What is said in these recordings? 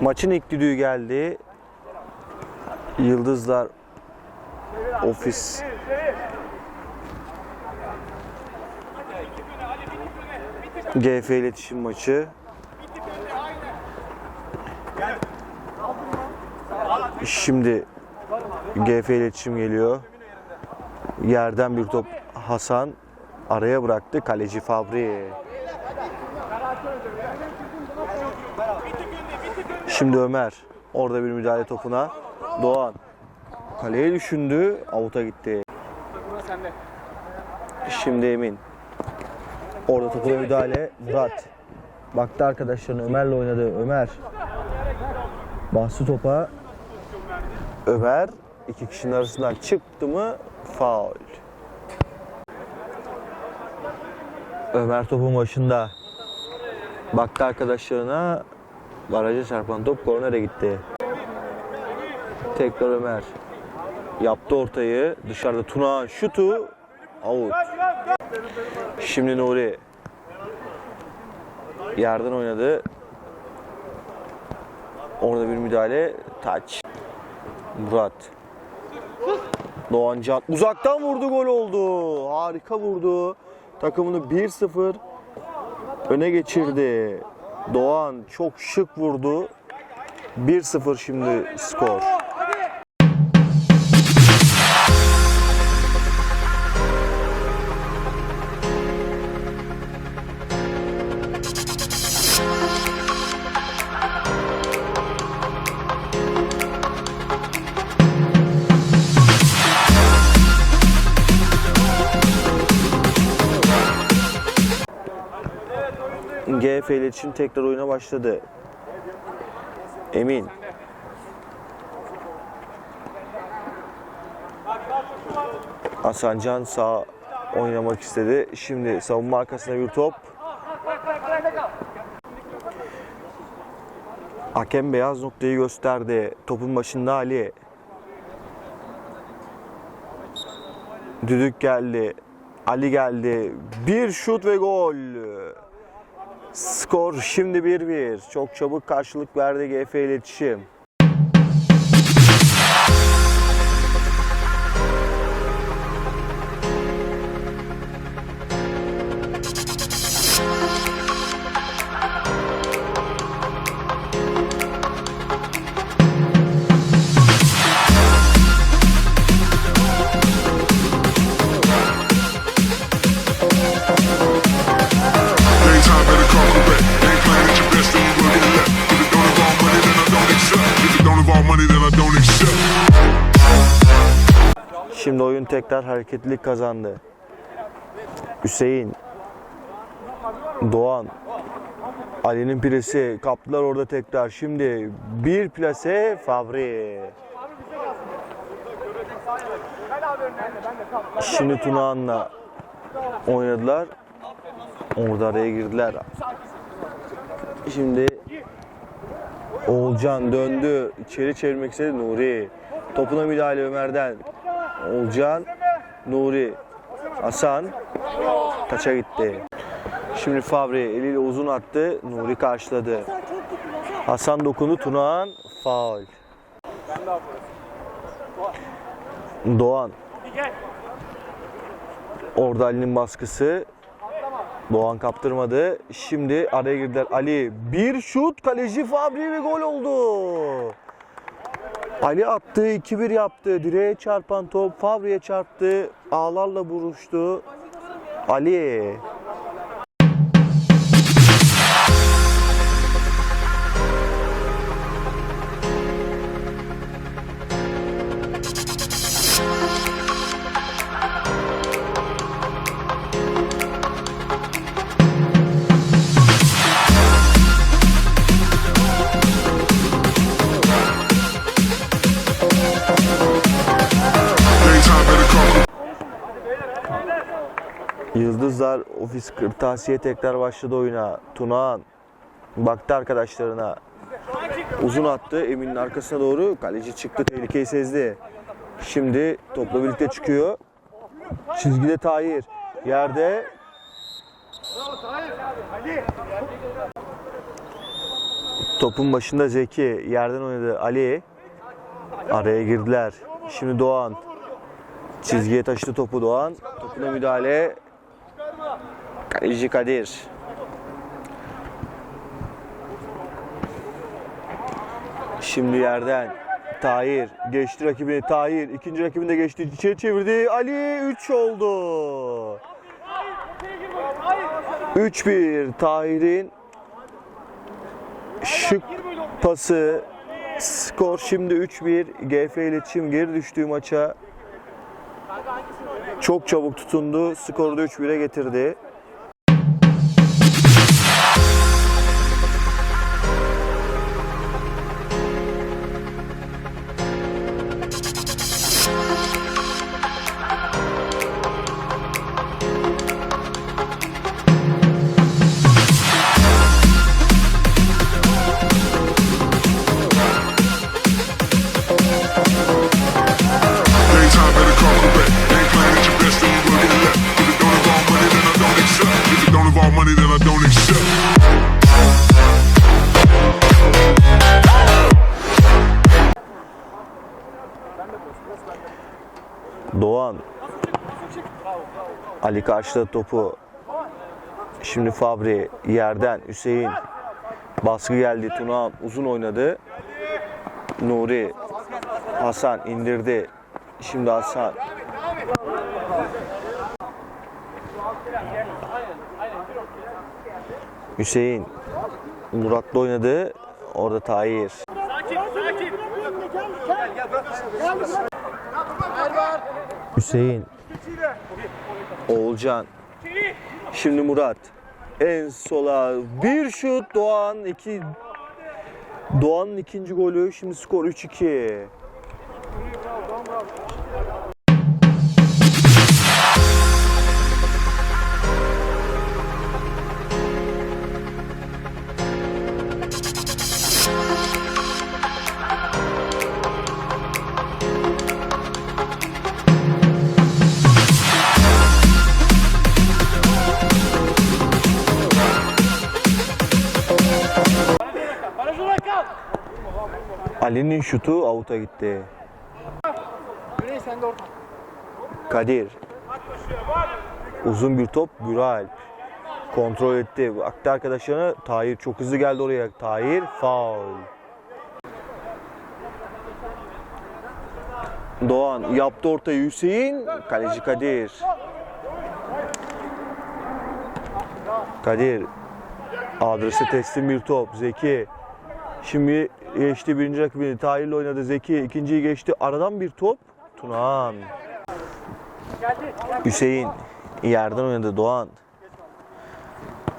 Maçın ilk düdüğü geldi. Yıldızlar ofis GF iletişim maçı. Şimdi GF iletişim geliyor. Yerden bir top Hasan araya bıraktı kaleci Fabri. Şimdi Ömer orada bir müdahale topuna. Doğan kaleye düşündü, avuta gitti. Şimdi Emin. Orada topuna müdahale Murat. Baktı arkadaşlarına Ömer'le oynadı. Ömer. Bastı topa. Ömer iki kişinin arasından çıktı mı faul. Ömer topun başında. Baktı arkadaşlarına baraja çarpan top kornere gitti. Tekrar Ömer. Yaptı ortayı. Dışarıda Tuna şutu. Out. Şimdi Nuri. Yerden oynadı. Orada bir müdahale. Taç. Murat. Doğan Can uzaktan vurdu gol oldu. Harika vurdu. Takımını 1-0 öne geçirdi. Doğan çok şık vurdu. 1-0 şimdi skor. GF iletişim tekrar oyuna başladı. Emin. Hasan Can sağ oynamak istedi. Şimdi savunma arkasına bir top. Hakem beyaz noktayı gösterdi. Topun başında Ali. Düdük geldi. Ali geldi. Bir şut ve gol. Skor şimdi 1-1. Çok çabuk karşılık verdi GF iletişim. Oyun tekrar hareketlilik kazandı. Hüseyin. Doğan. Ali'nin plase kaptılar orada tekrar. Şimdi bir plase Fabri. Şimdi Tunağan'la oynadılar. Orada araya girdiler. Şimdi Oğulcan döndü. içeri çevirmek istedi Nuri. Topuna müdahale Ömer'den. Oğulcan, Nuri, Hasan taça gitti. Şimdi Fabri eliyle uzun attı. Nuri karşıladı. Hasan dokundu. Tunağan faul. Doğan. Orada Ali'nin baskısı. Doğan kaptırmadı. Şimdi araya girdiler. Ali bir şut kaleci Fabri ve gol oldu. Ali attı 2-1 yaptı. Direğe çarpan top Fabri'ye çarptı. Ağlarla vuruştu. Ali. Yıldızlar ofis kırtasiye tekrar başladı oyuna. Tunağan baktı arkadaşlarına. Uzun attı Emin'in arkasına doğru. Kaleci çıktı tehlikeyi sezdi. Şimdi topla birlikte çıkıyor. Çizgide Tahir. Yerde Topun başında Zeki. Yerden oynadı Ali. Araya girdiler. Şimdi Doğan. Çizgiye taşıdı topu Doğan. Topuna müdahale. Kaleci Kadir. Şimdi yerden Tahir geçti rakibini Tahir ikinci rakibini de geçti içeri çevirdi Ali 3 oldu. 3-1 Tahir'in şık pası. Skor şimdi 3-1 GF iletişim geri düştüğü maça. Çok çabuk tutundu. Skoru da 3-1'e getirdi. Ali karşıladı topu. Şimdi Fabri yerden Hüseyin. Baskı geldi. Tuna uzun oynadı. Nuri. Hasan indirdi. Şimdi Hasan. Hüseyin. Murat'la oynadı. Orada Tahir. Hüseyin. Oğulcan. Şimdi Murat. En sola bir şut Doğan iki Doğan'ın ikinci golü. Şimdi skor 3-2. Ali'nin şutu avuta gitti. Kadir. Uzun bir top Güralp. Kontrol etti. Baktı arkadaşlarına. Tahir çok hızlı geldi oraya. Tahir faul. Doğan yaptı ortayı Hüseyin. Kaleci Kadir. Kadir. Adrese teslim bir top. Zeki. Şimdi geçti birinci rakibini. Tahir'le oynadı Zeki. ikinciyi geçti. Aradan bir top. Tunağan. Hüseyin. Yerden oynadı Doğan.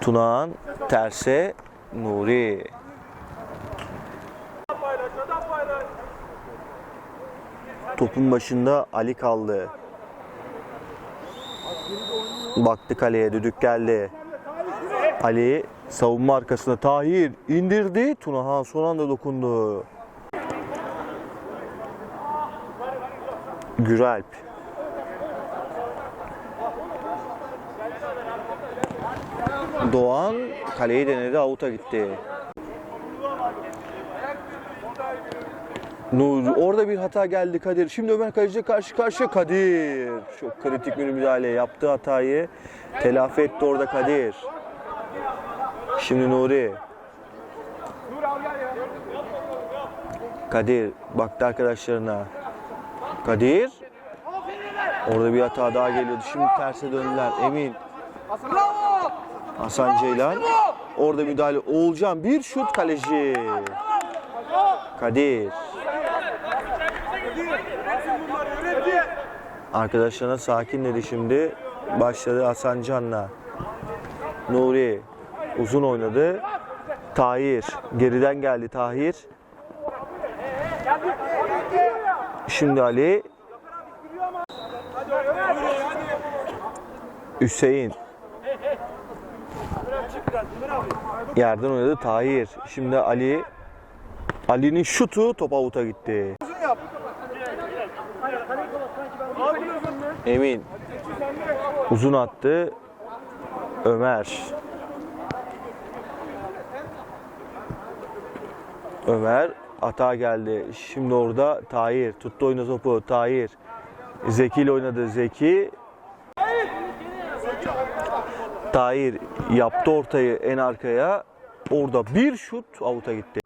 Tunağan. Terse. Nuri. Topun başında Ali kaldı. Baktı kaleye. Düdük geldi. Ali savunma arkasında Tahir indirdi. Tunahan son anda dokundu. Güralp. Doğan kaleyi denedi avuta gitti. Nur orada bir hata geldi Kadir. Şimdi Ömer Kaleci'ye karşı karşıya Kadir. Çok kritik bir müdahale yaptığı hatayı telafi etti orada Kadir. Şimdi Nuri. Kadir baktı arkadaşlarına. Kadir. Orada bir hata daha geliyordu. Şimdi terse döndüler. Emin. Hasan Ceylan. Orada müdahale. Oğulcan bir şut kaleci. Kadir. Arkadaşlarına sakin dedi şimdi. Başladı Hasan Can'la. Nuri uzun oynadı. Tahir geriden geldi Tahir. Şimdi Ali. Hüseyin. Yerden oynadı Tahir. Şimdi Ali. Ali'nin şutu top avuta gitti. Emin. Uzun attı. Ömer. Ömer hata geldi. Şimdi orada Tahir tuttu oyuna topu. Tahir Zeki ile oynadı. Zeki Tahir yaptı ortayı en arkaya. Orada bir şut avuta gitti.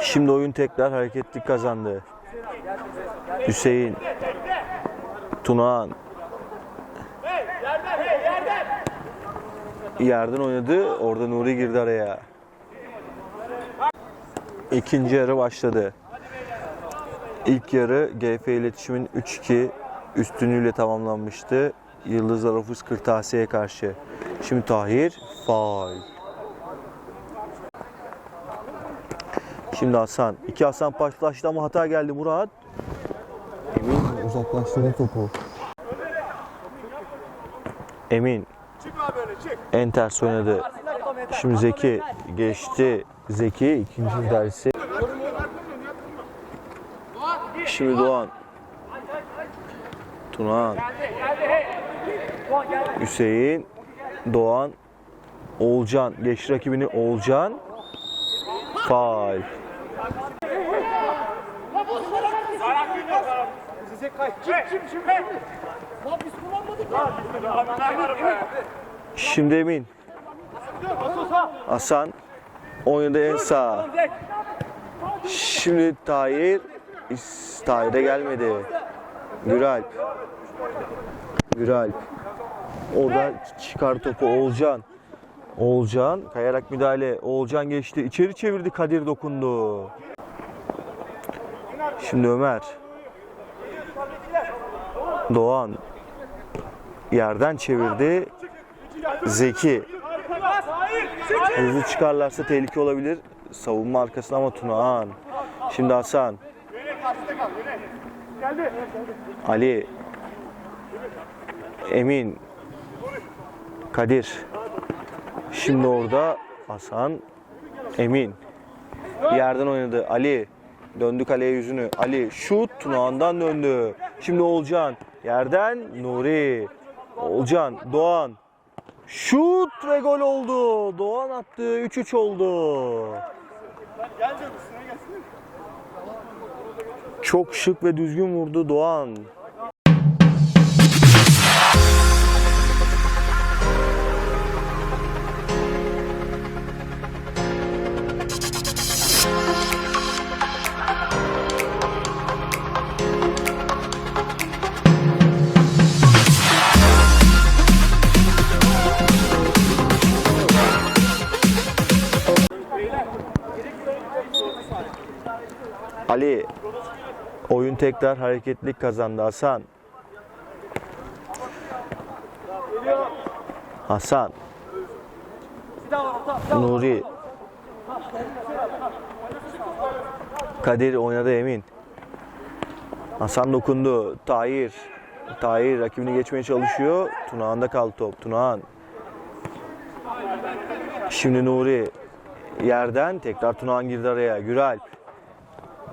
Şimdi oyun tekrar hareketlik kazandı. Hüseyin Tunağan yerden oynadı. Orada Nuri girdi araya. İkinci yarı başladı. İlk yarı GF iletişimin 3-2 üstünlüğüyle tamamlanmıştı. Yıldızlar Ofis Kırtasiye'ye karşı. Şimdi Tahir faul. Şimdi Hasan. İki Hasan paslaştı ama hata geldi Murat. Emin uzaklaştırdı topu. Emin. En ters oynadı. Şimdi Zeki geçti. Zeki ikinci müdahalesi. Şimdi Doğan. Tunağan. Hüseyin. Doğan. Oğulcan. Geçti rakibini Oğulcan. Faal. Şimdi Emin. Hasan. Oynadı en sağ. Şimdi Tahir. Tahir'e gelmedi. Güralp. Güralp. Orada çıkar topu Oğulcan. Oğulcan kayarak müdahale. Oğulcan geçti. İçeri çevirdi. Kadir dokundu. Şimdi Ömer. Doğan. Yerden çevirdi. Zeki. Hızlı çıkarlarsa tehlike olabilir. Savunma arkasına ama Tunağan. Şimdi Hasan. Ali. Emin. Kadir. Şimdi orada Hasan. Emin. Yerden oynadı. Ali. Döndü kaleye yüzünü. Ali şut Tunağan'dan döndü. Şimdi Olcan. Yerden Nuri. Olcan. Doğan. Şut ve gol oldu. Doğan attı. 3-3 oldu. Çok şık ve düzgün vurdu Doğan. Ali. Oyun tekrar hareketlik kazandı Hasan. Hasan. Nuri. Kadir oynadı Emin. Hasan dokundu. Tahir. Tahir rakibini geçmeye çalışıyor. Tunağan'da kaldı top. Tunağan. Şimdi Nuri. Yerden tekrar Tunağan girdi araya. Güralp.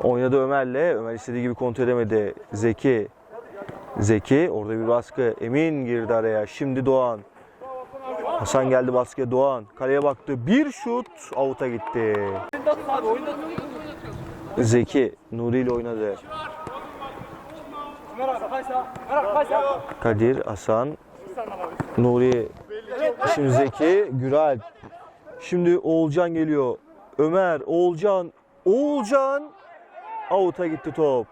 Oynadı Ömer'le. Ömer istediği gibi kontrol edemedi. Zeki. Zeki. Orada bir baskı. Emin girdi araya. Şimdi Doğan. Hasan geldi baskıya. Doğan. Kaleye baktı. Bir şut. Avuta gitti. Zeki. Nuri ile oynadı. Kadir, Hasan, Nuri. Şimdi Zeki, Güralp. Şimdi Oğulcan geliyor. Ömer, Oğulcan, Oğulcan. Avuta gitti top.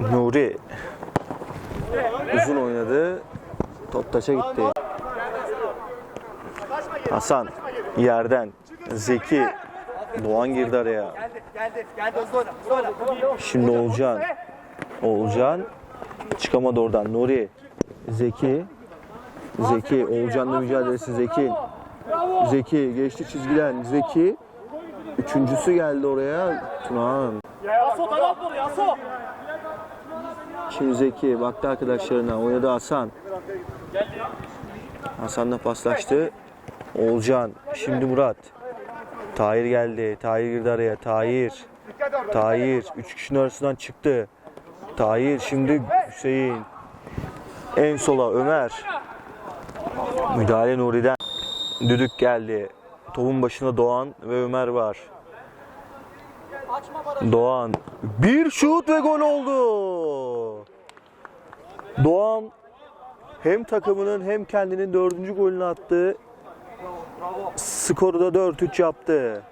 Nuri uzun oynadı. Top taça gitti. Hasan yerden. Zeki Doğan girdi araya. Şimdi Oğulcan. Oğulcan çıkamadı oradan. Nuri. Zeki. Zeki. Oğulcan'la mücadelesi Zeki. Zeki geçti çizgiden. Zeki. Üçüncüsü geldi oraya. Tunağan. Yaso taraf vur, Yaso. Şimdi Zeki baktı arkadaşlarına. Oynadı Hasan. Hasan'la paslaştı. Oğulcan. Şimdi Murat. Tahir geldi. Tahir girdi araya. Tahir. Tahir. Üç kişinin arasından çıktı. Tahir. Şimdi Hüseyin. En sola Ömer. Müdahale Nuri'den. Düdük geldi. Topun başında Doğan ve Ömer var. Doğan bir şut ve gol oldu. Doğan hem takımının hem kendinin dördüncü golünü attı. Skoru da 4-3 yaptı.